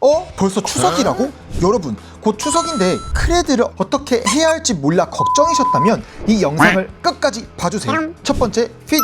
어? 벌써 추석이라고? 여러분, 곧 추석인데 크레드를 어떻게 해야 할지 몰라 걱정이셨다면 이 영상을 끝까지 봐주세요. 첫 번째, 피딩.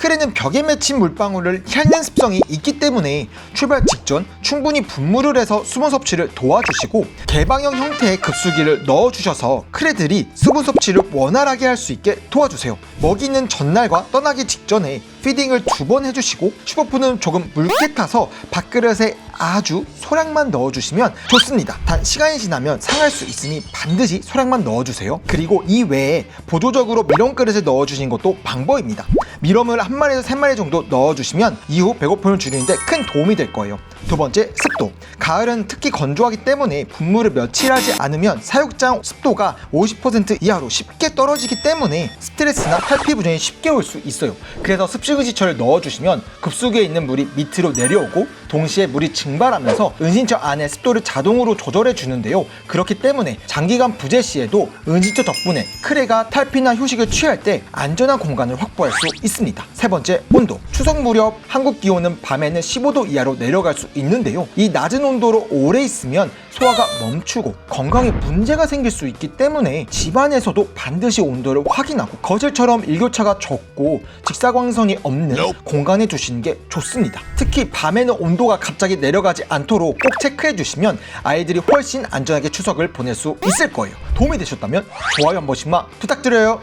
크레는 벽에 맺힌 물방울을 핥는 습성이 있기 때문에 출발 직전 충분히 분무를 해서 수분 섭취를 도와주시고 개방형 형태의 급수기를 넣어주셔서 크레들이 수분 섭취를 원활하게 할 수 있게 도와주세요. 먹이는 전날과 떠나기 직전에 피딩을 두 번 해주시고 슈퍼푸는 조금 묽게 타서 밥그릇에 아주 소량만 넣어주시면 좋습니다. 단 시간이 지나면 상할 수 있으니 반드시 소량만 넣어주세요. 그리고 이 외에 보조적으로 미럼 그릇에 넣어주신 것도 방법입니다. 미럼을 한 마리에서 세 마리 정도 넣어주시면 이후 배고픔을 줄이는데 큰 도움이 될 거예요. 두 번째 습도. 가을은 특히 건조하기 때문에 분무를 며칠 하지 않으면 사육장 습도가 50% 이하로 쉽게 떨어지기 때문에 스트레스나 탈피 부종이 쉽게 올 수 있어요. 그래서 습식의지처를 넣어주시면 급수기에 있는 물이 밑으로 내려오고 동시에 물이 증발하면서 은신처 안에 습도를 자동으로 조절해 주는데요. 그렇기 때문에 장기간 부재 시에도 은신처 덕분에 크레가 탈피나 휴식을 취할 때 안전한 공간을 확보할 수 있습니다. 세 번째 온도. 추석 무렵 한국 기온은 밤에는 15도 이하로 내려갈 수 있는데요. 이 낮은 온도로 오래 있으면 소화가 멈추고 건강에 문제가 생길 수 있기 때문에 집안에서도 반드시 온도를 확인하고 거실처럼 일교차가 적고 직사광선이 없는 공간에 두시는 게 좋습니다. 특히 밤에는 온도가 갑자기 내려가지 않도록 꼭 체크해 주시면 아이들이 훨씬 안전하게 추석을 보낼 수 있을 거예요. 도움이 되셨다면 좋아요 한 번씩만 부탁드려요.